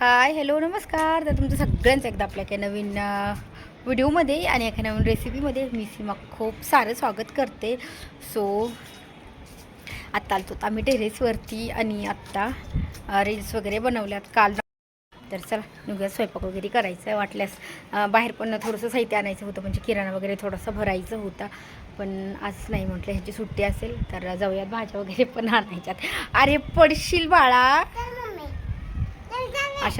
Hi hello नमस्कार. तर तुमचं सगळ्यांचं एकदा आपल्या काही नवीन व्हिडिओमध्ये आणि एका नवीन रेसिपीमध्ये मी सीमा खूप सारं स्वागत करते. सो आत्ता आलतो तर आम्ही टेरेसवरती आणि आत्ता रील्स वगैरे बनवल्यात. काल तर चला निघूया स्वयंपाक वगैरे करायचं आहे वाटल्यास बाहेर पण थोडंसं साहित्य आणायचं होतं म्हणजे किराणा वगैरे थोडासा भरायचं होता. पण आज नाही म्हटलं ह्याची सुट्टी असेल तर जाऊयात भाज्या वगैरे पण आणायच्यात. अरे पडशील बाळा.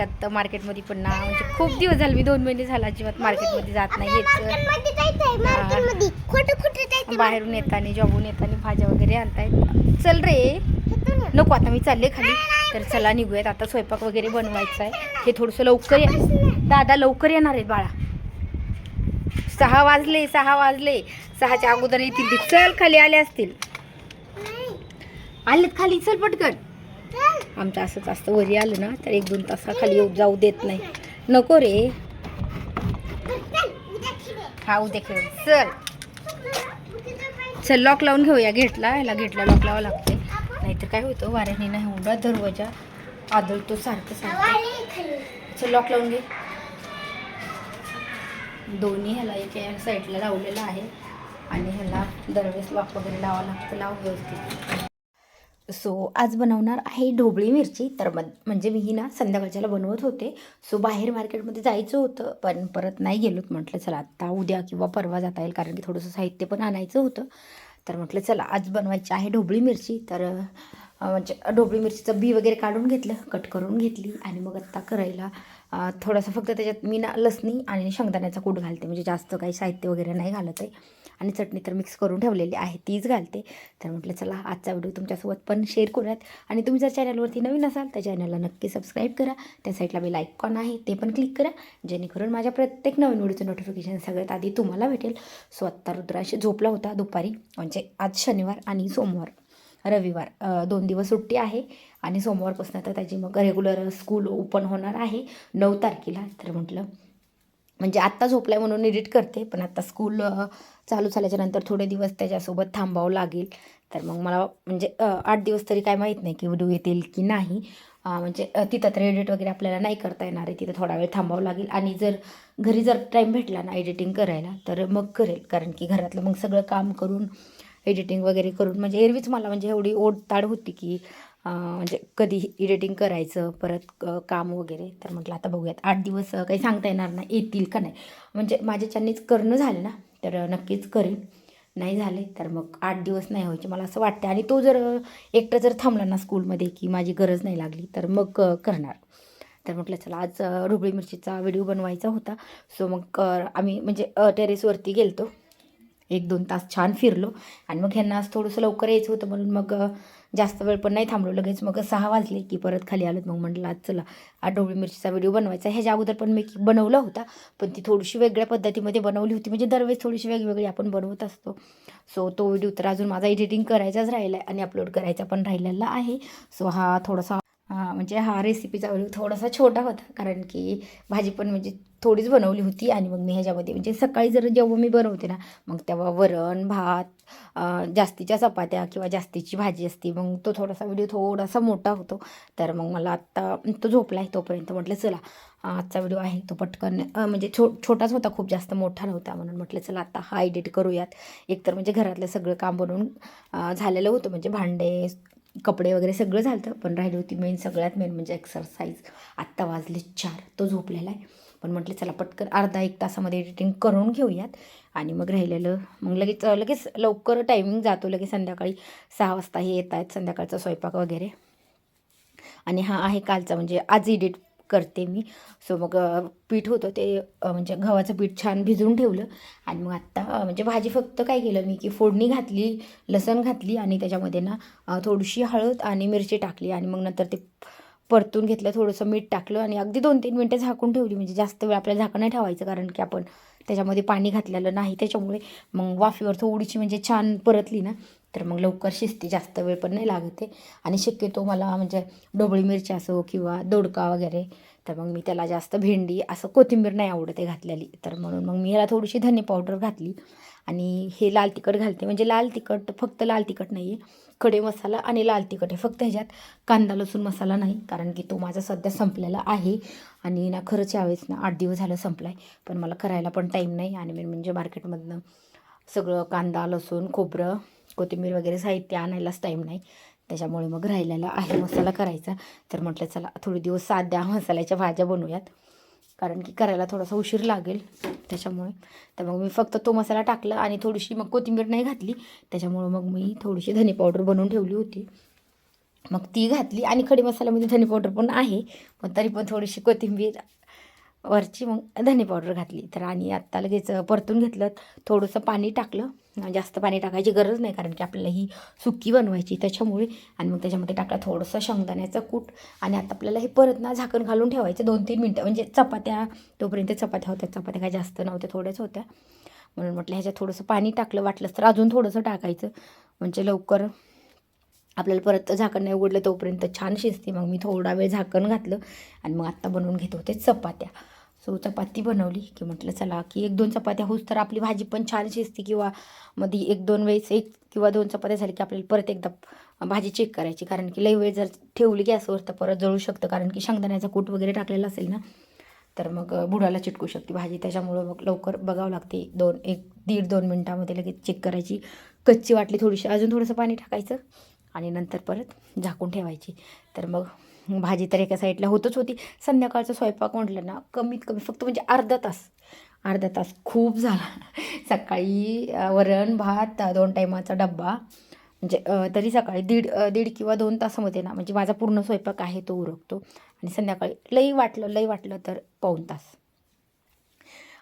अशात मार्केटमध्ये पण ना म्हणजे खूप दिवस झाले मी दोन महिने झाला अजिबात मार्केटमध्ये जात नाही. हेच बाहेरून येताना जॉबून येताना भाज्या वगैरे आणतायत. चल रे. नको आता मी चालले खाली. तर चला निघूयात. आता स्वयंपाक वगैरे बनवायचा आहे. हे थोडंसं लवकर ये. दादा लवकर येणार आहेत बाळा. सहा वाजले सहा वाजले. सहाच्या अगोदर येतील चल खाली आले असतील. आलेत खाली. चल पटकन. आमचं असंच असतं. वरी आलं ना तर एक दोन तासाखाली येऊ जाऊ देत नाही. नको रे. हा उद्या खेळ. चल. चल लॉक लावून घेऊया. गेटला ह्याला गेटला लॉक लावावं लागते नाहीतर काय होतं वाऱ्याने नाही एवढा दरवाजा आदळतो सारखं सारखं. चल लॉक लावून घे. दोन्ही ह्याला एक या साईडला लावलेलं आहे. आणि ह्याला दरवेळेस लॉक वगैरे लावावं लागतं लाव व्यवस्थित. सो आज बनवणार आहे ढोबळी मिरची. तर मग म्हणजे मी ही ना संध्याकाळच्याला बनवत होते. सो बाहेर मार्केटमध्ये जायचं होतं पण परत नाही गेलोत. म्हटलं चला आत्ता उद्या किंवा परवा जाता येईल कारण की थोडंसं साहित्य पण आणायचं होतं. तर म्हटलं चला आज बनवायची आहे ढोबळी मिरची. तर म्हणजे ढोबळी मिरचीचं बी वगैरे काढून घेतलं कट करून घेतली आणि मग आत्ता करायला थोडासा थोडंसं फक्त त्याच्यात मी ना लसणी आणि शेंगदाण्याचा कूट घालते. म्हणजे जास्त काही साहित्य वगैरे नाही घालत आहे. आणि चटणी तर मिक्स करून ठेवलेली आहे तीच घालते. तर म्हटलं चला आजचा व्हिडिओ तुमच्यासोबत पण शेअर करूयात. आणि तुम्ही जर चॅनलवरती नवीन असाल तर चॅनलला नक्की सबस्क्राईब करा. त्या साईडला बेल आयकॉन आहे ते पण क्लिक करा. जेणेकरून माझ्या प्रत्येक नवीन व्हिडिओचं नोटिफिकेशन सगळ्यात आधी तुम्हाला भेटेल. सो आत्ता रुद्राशी झोपला होता दुपारी म्हणजे आज शनिवार आणि सोमवार. रविवार दोन दिवस सुट्टी आहे आणि सोमवारपासून आता त्याची मग रेग्युलर स्कूल ओपन होणार आहे नऊ तारखेला. तर म्हटलं म्हणजे आत्ता झोपलाय म्हणून एडिट करते पण आत्ता स्कूल चालू झाल्याच्यानंतर थोडे दिवस त्याच्यासोबत थांबावं लागेल. तर मग मला म्हणजे आठ दिवस तरी काय माहीत नाही की व्हिडिओ येतील की नाही. म्हणजे तिथं तर एडिट वगैरे आपल्याला नाही करता येणार आहे तिथं थोडा वेळ थांबावं लागेल. आणि जर घरी जर टाईम भेटला ना एडिटिंग करायला तर मग करेल. कारण की घरातलं मग सगळं काम करून एडिटिंग वगैरे करून म्हणजे एरवीच मला म्हणजे एवढी ओढताड होती की म्हणजे कधी एडिटिंग करायचं परत काम वगैरे तर म्हटलं आता बघूयात. आठ दिवस काही सांगता येणार नाही येतील का नाही. म्हणजे माझ्याच्यानीच करणं झालं ना तर नक्कीच करेन. नाही झाले तर मग आठ दिवस नाही व्हायचे मला असं वाटतं आणि तो जर एकटा जर थांबला ना स्कूलमध्ये की माझी गरज नाही लागली तर मग करणार. तर म्हटलं चला आज ढोबळी मिरचीचा व्हिडिओ बनवायचा होता. सो मग आम्ही म्हणजे टेरेसवरती गेलतो. एक दोन तास छान फिरलो. आणि मग ह्यांना आज थोडंसं लवकर यायचं होतं. म्हणून मग जास्त वेळ पण नाही थांबलो. लगेच मग सहा वाजले की परत खाली आलोत. मग म्हटलं आज चला आज मिरचीचा व्हिडिओ बनवायचा ह्याच्या अगोदर पण मी बनवला होता. पण ती थोडीशी वेगळ्या पद्धतीमध्ये बनवली होती. म्हणजे दरवेळेस थोडीशी वेगवेगळी आपण बनवत असतो. सो तो व्हिडिओ तर अजून माझा एडिटिंग करायचाच राहिला आहे आणि अपलोड करायचा पण राहिलेला आहे. सो हा थोडासा म्हणजे हा रेसिपीचा व्हिडिओ थोडासा छोटा होता. कारण की भाजी पण म्हणजे थोडीच बनवली होती आणि मग मी ह्याच्यामध्ये म्हणजे सकाळी जर जेव्हा मी बनवते ना मग तेव्हा वरण भात जास्तीच्या चपात्या किंवा जास्तीची भाजी असते मग तो थोडासा व्हिडिओ थोडासा मोठा होतो. तर मग मला आत्ता तो झोपला आहे तोपर्यंत म्हटलं चला आजचा व्हिडिओ आहे तो पटकन म्हणजे छो छोटाच होता खूप जास्त मोठा नव्हता. म्हणून म्हटलं चला आता हा एडिट करूयात. एकतर म्हणजे घरातलं सगळं काम बनवून झालेलं होतं. म्हणजे भांडे कपडे वगैरे सगळं झालं होतं पण राहिली होती मेन सगळ्यात मेन म्हणजे एक्सरसाइज आत्ता वाजले चार तो झोपलेला आहे. पण म्हटलं चला पटकन अर्धा एक तासामध्ये एडिटिंग करून घेऊयात. आणि मग राहिलेलं मग लगेच लगेच लवकर टायमिंग जातो लगेच संध्याकाळी सहा वाजता हे येत आहेत संध्याकाळचा स्वयंपाक वगैरे. आणि हा आहे कालचा म्हणजे आज एडिट करते मी. सो मग पीठ होतं ते म्हणजे गव्हाचं पीठ छान भिजवून ठेवलं. आणि मग आत्ता म्हणजे भाजी फक्त काय केलं मी की फोडणी घातली लसण घातली आणि त्याच्यामध्ये ना थोडीशी हळद आणि मिरची टाकली. आणि मग नंतर ते परतून घेतलं थोडंसं मीठ टाकलं आणि अगदी दोन तीन मिनटं झाकून ठेवली. म्हणजे जास्त वेळ आपल्याला झाकण नाही ठेवायचं कारण की आपण त्याच्यामध्ये पाणी घातलेलं नाही. त्याच्यामुळे मग वाफेवर थोडीशी म्हणजे छान परतली ना. तर मग लवकर शिजते जास्त वेळ पण नाही लागत आहे. आणि शक्यतो मला म्हणजे ढोबळी मिरची असो किंवा दोडका वगैरे तर मग मी त्याला जास्त भेंडी असं कोथिंबीर नाही आवडत आहे घातलेली. तर म्हणून मग मी ह्याला थोडीशी धने पावडर घातली आणि हे लाल तिखट घालते. म्हणजे लाल तिखट फक्त लाल तिखट नाही आहे खडे मसाला आणि लाल तिखट आहे. फक्त ह्याच्यात कांदा लसूण मसाला नाही. कारण की तो माझा सध्या संपलेला आहे आणि ना खरंच यावेळेस ना आठ दिवस झालं संपला आहे पण मला करायला पण टाईम नाही आणि मी म्हणजे मार्केटमधनं सगळं कांदा लसूण खोबरं कोथिंबीर वगैरे साहित्य आणायलाच टाईम नाही. त्याच्यामुळे मग राहिलेला आहे मसाला करायचा. तर म्हटलं चला थोडे दिवस साध्या मसाल्याच्या भाज्या बनवूयात. कारण की करायला थोडासा उशीर लागेल त्याच्यामुळे. तर मग मी फक्त तो मसाला टाकला आणि थोडीशी मग कोथिंबीर नाही घातली. त्याच्यामुळं मग मी थोडीशी धने पावडर बनवून ठेवली होती. मग ती घातली आणि खडी मसाल्यामध्ये धने पावडर पण आहे. पण तरी पण थोडीशी कोथिंबीर वरची मग धने पावडर घातली. तर आणि आत्ता लगेच परतून घेतलं. थोडंसं पाणी टाकलं. जास्त पाणी टाकायची गरज नाही कारण की आपल्याला ही सुकी बनवायची त्याच्यामुळे. आणि मग त्याच्यामध्ये टाकलं थोडंसं शेंगदाण्याचं कूट. आणि आता आपल्याला हे परत ना झाकण घालून ठेवायचं. दोन तीन मिनटं. म्हणजे चपात्या तोपर्यंत चपात्या होत्या. चपात्या काय जास्त नव्हत्या थोड्याच होत्या. म्हणून म्हटलं ह्याच्यात थोडंसं पाणी टाकलं वाटलंच तर अजून थोडंसं टाकायचं. म्हणजे लवकर आपल्याला परत झाकण नाही उघडलं तोपर्यंत छान शिजते. मग मी थोडा वेळ झाकण घातलं. आणि मग आत्ता बनवून घेत होते चपात्या. सो चपाती बनवली की म्हटलं चला की एक दोन चपात्या होऊच तर आपली भाजी पण छान शिजते किंवा मध्ये एक दोन वेळेस एक किंवा दोन चपात्या झाली की आपल्याला परत एकदा भाजी चेक करायची. कारण की लई वेळ जर ठेवली गॅसवर तर परत जळू शकतं. कारण की शेंगदाण्याचा कूट वगैरे टाकलेला असेल ना तर मग बुडाला चिटकू शकते भाजी. त्याच्यामुळं मग लवकर बघावं लागते. दोन एक दीड दोन मिनटामध्ये लगेच चेक करायची. कच्ची वाटली थोडीशी. अजून थोडंसं पाणी टाकायचं आणि नंतर परत झाकून ठेवायची. तर मग भाजी तर एका साईडला होतच होती. संध्याकाळचा स्वयंपाक म्हटलं ना कमीत कमी फक्त म्हणजे अर्धा तास. अर्धा तास खूप झाला. सकाळी वरण भात दोन टायमाचा डब्बा. म्हणजे तरी सकाळी दीड दीड किंवा दोन तासामध्ये ना म्हणजे माझा पूर्ण स्वयंपाक आहे तो उरकतो. आणि संध्याकाळी लई वाटलं लई वाटलं तर पाऊण तास.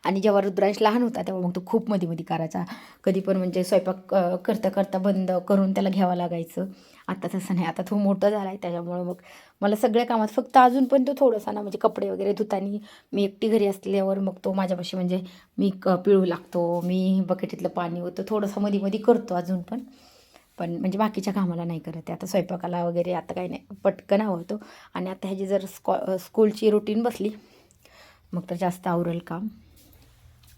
आणि जेव्हा रुद्रांश लहान होता तेव्हा मग तो खूप मध्ये मध्ये करायचा. कधी पण म्हणजे स्वयंपाक करता करता बंद करून त्याला घ्यावं लागायचं. आता तसं नाही. आता तो मोठा झाला आहे त्याच्यामुळं मग मला सगळ्या कामात फक्त अजून पण तो थोडासा ना म्हणजे कपडे वगैरे धुताना मी एकटी घरी असल्यावर मग तो माझ्यापाशी म्हणजे मी क पिळू लागतो. मी बकेटीतलं पाणी होतं थोडंसं मध्ये मध्ये करतो अजून पण. पण म्हणजे बाकीच्या कामाला नाही करत आहे. आता स्वयंपाकाला वगैरे आता काही नाही. पटकन आवडतो आणि आता ह्याची जर स्कॉ स्कूलची रुटीन बसली मग तर जास्त आवरेल काम.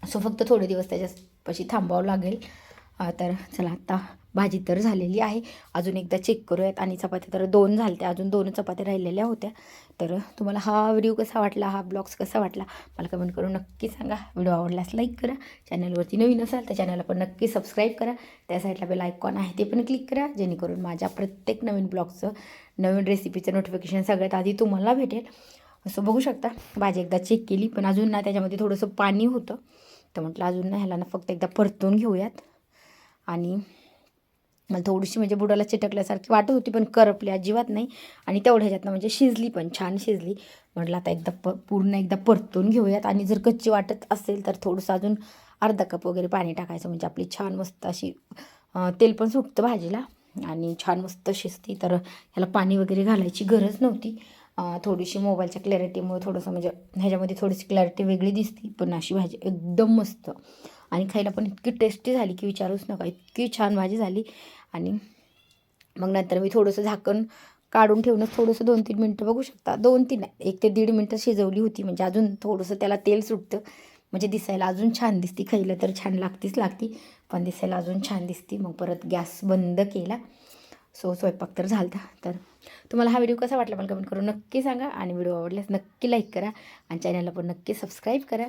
सो फक्त थोडे दिवस त्याच्यापाशी थांबावं लागेल. तर चला आत्ता भाजी तर झालेली आहे. अजून एकदा चेक करूयात. आणि चपात्या तर दोन झालत्या. अजून दोन चपात्या राहिलेल्या होत्या. तर तुम्हाला हा व्हिडिओ कसा वाटला? हा ब्लॉग्स कसा वाटला? मला कमेंट करून नक्की सांगा. व्हिडिओ आवडल्यास लाईक करा. चॅनलवरती नवीन असाल तर चॅनलला पण नक्की सबस्क्राईब करा. त्या साईडला बेल आयकॉन आहे ते पण क्लिक करा. जेणेकरून माझ्या प्रत्येक नवीन ब्लॉगचं नवीन रेसिपीचं नोटिफिकेशन सगळ्यात आधी तुम्हाला भेटेल. असं बघू शकता. भाजी एकदा चेक केली पण अजून ना त्याच्यामध्ये थोडंसं पाणी होतं. तर म्हटलं अजून ना ह्याला ना फक्त एकदा परतून घेऊयात. आणि मला थोडीशी म्हणजे बुडाला चिटकल्यासारखी वाटत होती पण करपली अजिबात नाही. आणि तेवढ्या ह्याच्यातनं म्हणजे शिजली पण छान शिजली. म्हटलं आता एकदा प पूर्ण एकदा परतून घेऊयात. आणि जर कच्ची वाटत असेल तर थोडंसं अजून अर्धा कप वगैरे पाणी टाकायचं. म्हणजे आपली छान मस्त अशी तेल पण सुटतं भाजीला. आणि छान मस्त शिजती. तर ह्याला पाणी वगैरे घालायची गरज नव्हती. थोडीशी मोबाईलच्या क्लॅरिटीमुळे थोडंसं म्हणजे ह्याच्यामध्ये थोडीशी क्लॅरिटी वेगळी दिसती पण अशी भाजी एकदम मस्त. आणि खायला पण इतकी टेस्टी झाली की विचारूच नका इतकी छान भाजी झाली. आणि मग नंतर मी थोडंसं झाकण काढून ठेवणं थोडंसं दोन तीन मिनटं बघू शकता. दोन तीन एक ते दीड मिनटं शिजवली होती म्हणजे अजून थोडंसं त्याला तेल सुटतं. म्हणजे दिसायला अजून छान दिसती खायला तर छान लागतीच लागती पण दिसायला अजून छान दिसती. मग परत गॅस बंद केला. सो स्वयंपाक तर झालता. तर तुम्हाला हा व्हिडिओ कसा वाटला मला कमेंट करून नक्की सांगा आणि व्हिडिओ आवडल्यास नक्की लाईक करा आणि चॅनलला पण नक्की सबस्क्राईब करा.